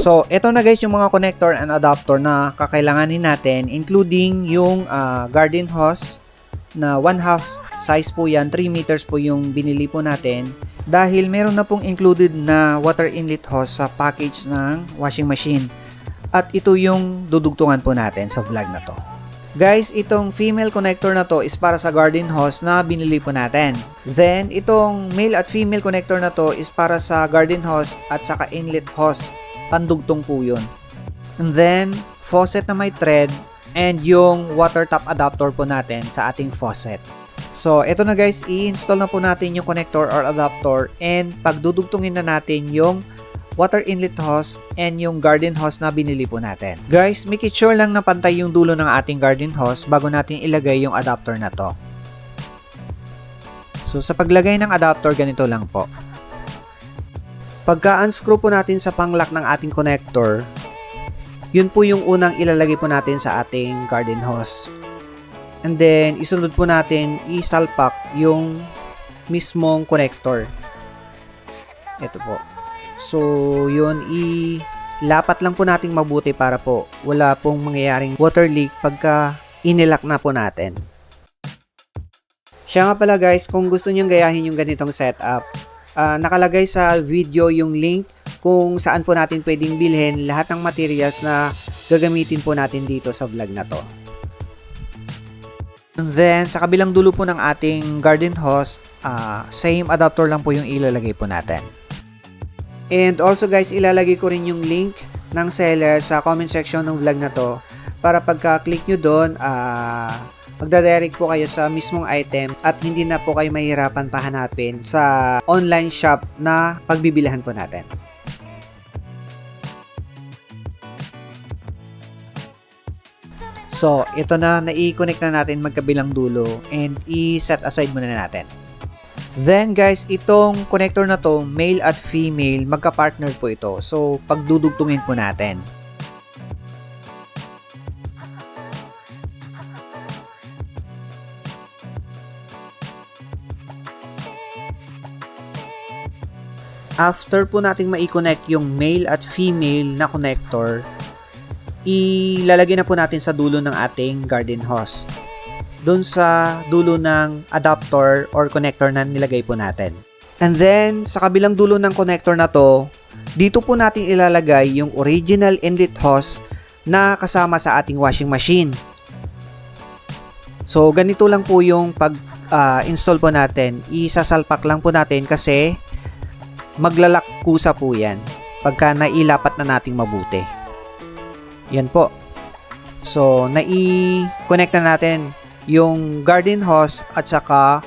So, ito na guys yung mga connector and adapter na kakailanganin natin including yung ah, garden hose na 1 half size po yan, 3 meters po yung binili po natin dahil meron na pong included na water inlet hose sa package ng washing machine. At ito yung dudugtungan po natin sa vlog na to. Guys, itong female connector na to is para sa garden hose na binili po natin. Then, itong male at female connector na to is para sa garden hose at saka inlet hose. Pandugtong po yun. And then, faucet na may thread and yung water tap adapter po natin sa ating faucet. So, ito na guys, i-install na po natin yung connector or adapter and pagdudugtungin na natin yung water inlet hose and yung garden hose na binili po natin. Guys, make it sure lang na pantay yung dulo ng ating garden hose bago natin ilagay yung adapter na to. So, sa paglagay ng adapter, ganito lang po. Pagka-unscrew po natin sa panglock ng ating connector, yun po yung unang ilalagay po natin sa ating garden hose. And then, isunod po natin, isalpak yung mismong connector. Ito po. So, yun, ilapat lang po nating mabuti para po wala pong mangyayaring water leak pagka inilak na po natin. Siya nga pala guys, kung gusto nyong gayahin yung ganitong setup, ah, nakalagay sa video yung link kung saan po natin pwedeng bilhin lahat ng materials na gagamitin po natin dito sa vlog na to. And then, sa kabilang dulo po ng ating garden hose, ah, same adapter lang po yung ilalagay po natin. And also guys, ilalagay ko rin yung link ng seller sa comment section ng vlog na to para pagka-click nyo doon, ah, magdadirect po kayo sa mismong item at hindi na po kayo mahirapan pahanapin sa online shop na pagbibilihan po natin. So, ito na, nai-connect na natin magkabilang dulo and i-set aside muna natin. Then guys, itong connector na to, male at female, magka-partner po ito. So, pagdudugtungin po natin. After po nating ma-connect yung male at female na connector, ilalagay na po natin sa dulo ng ating garden hose doon sa dulo ng adapter or connector na nilagay po natin. And then, sa kabilang dulo ng connector na to, dito po natin ilalagay yung original inlet hose na kasama sa ating washing machine. So, ganito lang po yung pag-install po natin. Isasalpak lang po natin kasi maglalak kusa po yan pagka nailapat na nating mabuti. Yan po. So, nai-connect na natin yung garden hose at saka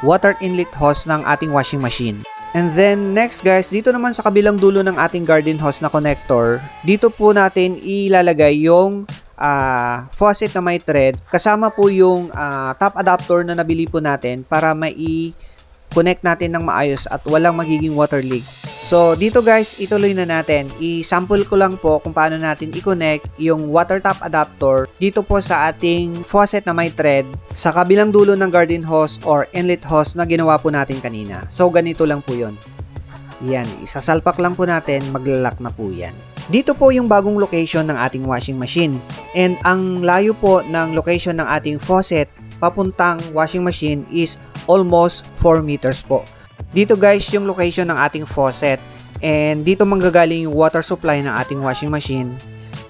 water inlet hose ng ating washing machine. And then next guys, dito naman sa kabilang dulo ng ating garden hose na connector, dito po natin ilalagay yung ah, faucet na may thread kasama po yung ah, top adapter na nabili po natin para mai connect natin ng maayos at walang magiging water leak. So, dito guys, ituloy na natin. I-sample ko lang po kung paano natin i-connect yung water tap adapter dito po sa ating faucet na may thread sa kabilang dulo ng garden hose or inlet hose na ginawa po natin kanina. So, ganito lang po yon. Yan, isasalpak lang po natin, maglalak na po yan. Dito po yung bagong location ng ating washing machine. And ang layo po ng location ng ating faucet papuntang washing machine is almost 4 meters po. Dito guys yung location ng ating faucet and dito manggagaling yung water supply ng ating washing machine.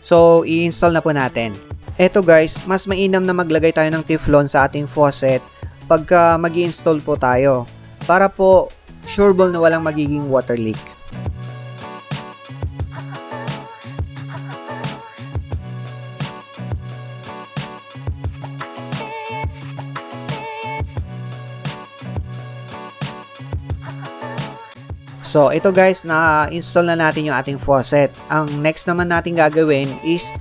So, i-install na po natin. Eto guys, mas mainam na maglagay tayo ng teflon sa ating faucet pagka mag install po tayo para po sureball na walang magiging water leak. So, ito guys, na-install na natin yung ating faucet. Ang next naman natin gagawin is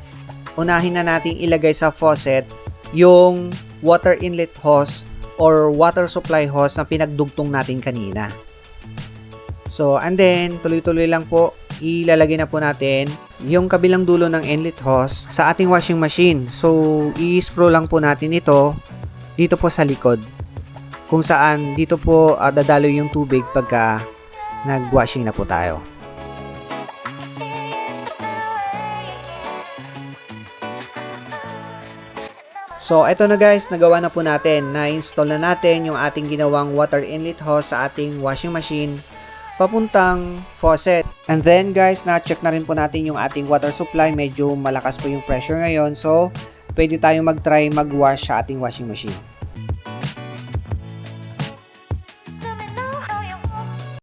unahin na natin ilagay sa faucet yung water inlet hose or water supply hose na pinagdugtong natin kanina. So, and then, tuloy-tuloy lang po, ilalagay na po natin yung kabilang dulo ng inlet hose sa ating washing machine. So, i-screw lang po natin ito dito po sa likod. Kung saan dito po uh, dadalo yung tubig pagka nag-washing na po tayo. So, eto na guys, nagawa na po natin. Na-install na natin yung ating ginawang water inlet hose sa ating washing machine papuntang faucet. And then guys, na-check na rin po natin yung ating water supply. Medyo malakas po yung pressure ngayon. So, pwede tayong mag-try mag-wash sa ating washing machine.